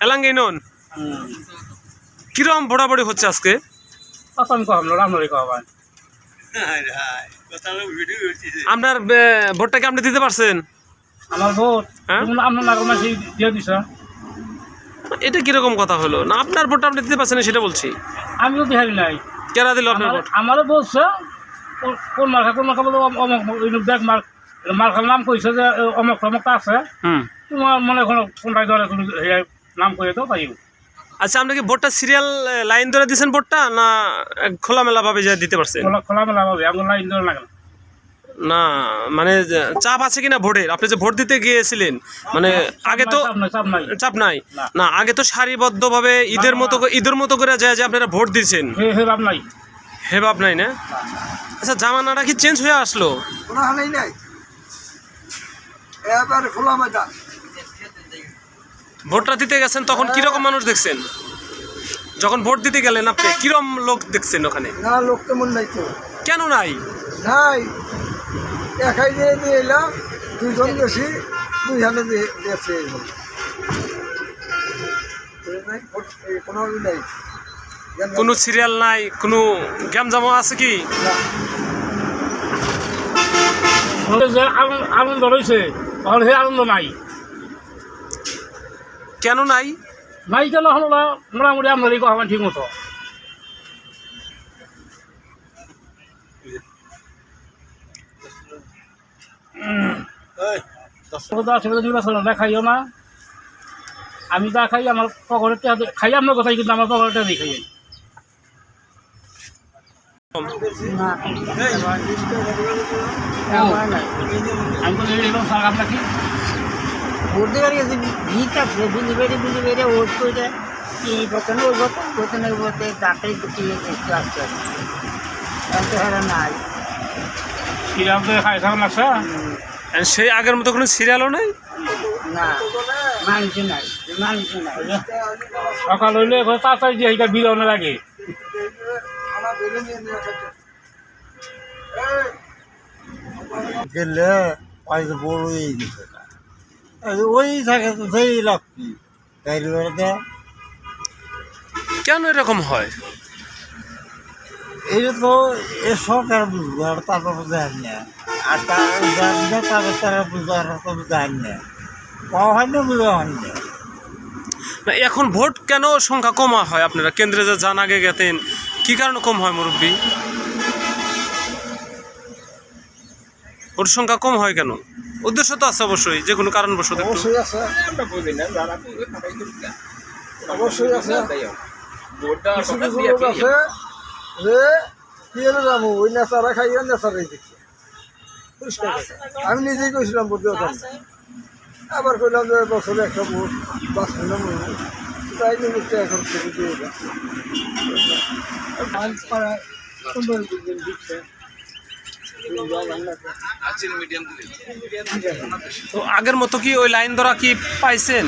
এলাঙ্গে নন? কিরম ভোটাভুটি হচ্ছে আজকে? আপনার এ, ভোটটা কি আপনি দিতে পারছেন? আমার ভোট? হ্যাঁ? এটা কীরকম কথা হলো? না আপনার ভোটটা আপনি দিতে পারছেন না সেটা বলছি। আমিও বিহারি নাই। কেরা দিল আপনার ভোট? আমারও বলছে কোন- মার্কা কোন মার্কা বলে অমক দেখ মার মার্কার নাম কইছে যে অমক টমকটা আছে। হুম। তোমার মনে কোনো কোনটাই ধরে তুমি নাম করে দাও তাই আচ্ছা আপনি কি ভোটটা সিরিয়াল লাইন ধরে দিয়েছেন ভোটটা না খোলামেলা ভাবে যা দিতে পারছেন খোলা খোলামেলা হবে আমার লাইন ধরে না না মানে চাপ আছে কিনা ভোটের আপনি যে ভোট দিতে গিয়েছিলেন মানে আগে তো চাপ নাই চাপ নাই। চাপ নাই? না। আগে তো সারিবদ্ধভাবে ঈদের মতো করে- ঈদের মতো করে যায় যে আপনারা ভোট দিয়েছেন হে হে লাভ নাই। হে বাপ নাই না? আচ্ছা জামানাটা কি চেঞ্জ হয়ে আসলো? নাই। এবারে খোলা ময়দান। ভোটটা দিতে গেছেন তখন কীরকম মানুষ দেখছেন? যখন ভোট দিতে গেলেন আপনি কিরম লোক দেখছেন ওখানে? না লোক তেমন নাই তো। কেন নাই? নাই। একাই দিয়ে দিয়ে এলাম দুইজন বেশি দুই হানে দিয়ে দিয়েছে কোনো ই নাই। কোনো? সিরিয়াল নাই কোনো গ্যাম জামা আছে কি? আনন্দ রয়েছে সেই আনন্দ নাই। কেন নাই? নাই কেন হলো না? মোটামুটি আপনারই কথা ঠিক মতো। খাইও না। আমি যা খাই আমার পকেটে খাই আপনার কথাই কিন্তু আমার পকেটে দিয়ে খাই আমি বলি এরকম স্যার আপনার কি বুঝতে পারি যে ভিত আছে বুঝতে পেরে বুঝতে পেরে ওট করে এই বর্তমানে ওই বর্তমান বর্তমানে বলতে তাতেই দুটি একটু আসতে হবে এত হেরা নাই। কিরাম তো খাই খারাপ লাগছে আর সেই আগের মতো কোনো সিরিয়ালও নাই? না মানুষ নাই মানুষ নাই। সকাল হইলে তাড়াতাড়ি দিয়ে এইটা বিলনে লাগে আমার বেলে নিয়ে নিয়ে খাচ্ছে। গেলে বড় হয়ে গেছে। ওই থাকে তো সেই তাই বেড়াতে কেন এরকম হয়? এটা তো এ সরকার বুঝব আর তারা বুঝেন না। আর তারা জান না তারা তারা বুঝব আর তো বুঝেন না। পাওয়া হয় না বুঝা হয় না। না এখন ভোট কেন সংখ্যা কমা হয় আপনারা? কেন্দ্রে যে আগে গেতেন কি কারণে কম হয় মুরব্বী? ভোট সংখ্যা কম হয় কেন? উদ্দেশ্য তো আছে অবশ্যই যে কোনো কারণবশত অবশ্যই আছে। অবশ্যই আছে। কিছু কিছু লোক আছে যে যাব ওই নেচারা খাইয়া নেচারাই পরিষ্কার। আমি নিজেই কইছিলাম বুঝতে পারতাম আবার কইলাম যে বছরে একটা ভোট বাস নিলাম তাই নিমিত্তে এখন থেকে দিয়ে। তো আগের মতো কি ওই লাইন ধরা কি পাইছেন?